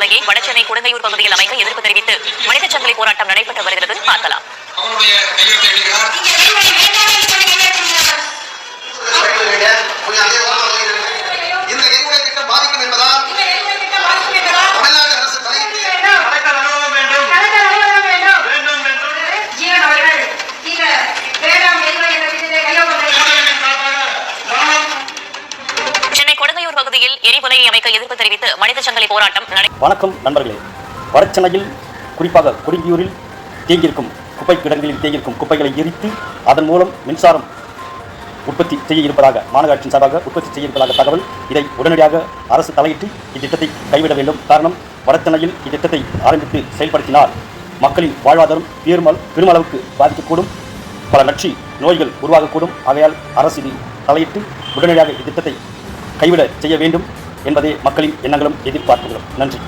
எரிபுலையை வடசென்னை குடந்தையூர் பகுதியில் அமைக்க எதிர்ப்பு தெரிவித்து மனித சங்கிலி போராட்டம் நடைபெற்று வருகிறது பார்க்கலாம். அவருடைய பகுதியில் எரிபொலையை அமைக்க எதிர்ப்பு தெரிவித்து மனித சங்கிலி போராட்டம் வணக்கம் நண்பர்களே. வரச்சனையில் குறிப்பாக குடிங்கியூரில் தேங்கியிருக்கும் குப்பை கிடங்களில் தேங்கியிருக்கும் குப்பைகளை எரித்து அதன் மூலம் மின்சாரம் உற்பத்தி செய்ய இருப்பதாக மாநகராட்சியின் சார்பாக உற்பத்தி செய்ய இருப்பதாக தகவல். இதை உடனடியாக அரசு தலையிட்டு இத்திட்டத்தை கைவிட வேண்டும். காரணம் வடசென்னையில் இத்திட்டத்தை ஆரம்பித்து செயல்படுத்தினால் மக்களின் வாழ்வாதாரம் பெருமல் பெருமளவுக்கு பாதிக்கக்கூடும். பல நச்சு நோய்கள் உருவாகக்கூடும். ஆகையால் அரசு இதில் தலையிட்டு உடனடியாக இத்திட்டத்தை கைவிட செய்ய வேண்டும் என்பதே மக்களின் எண்ணங்களும் எதிர்பார்ப்புகளும். நன்றி.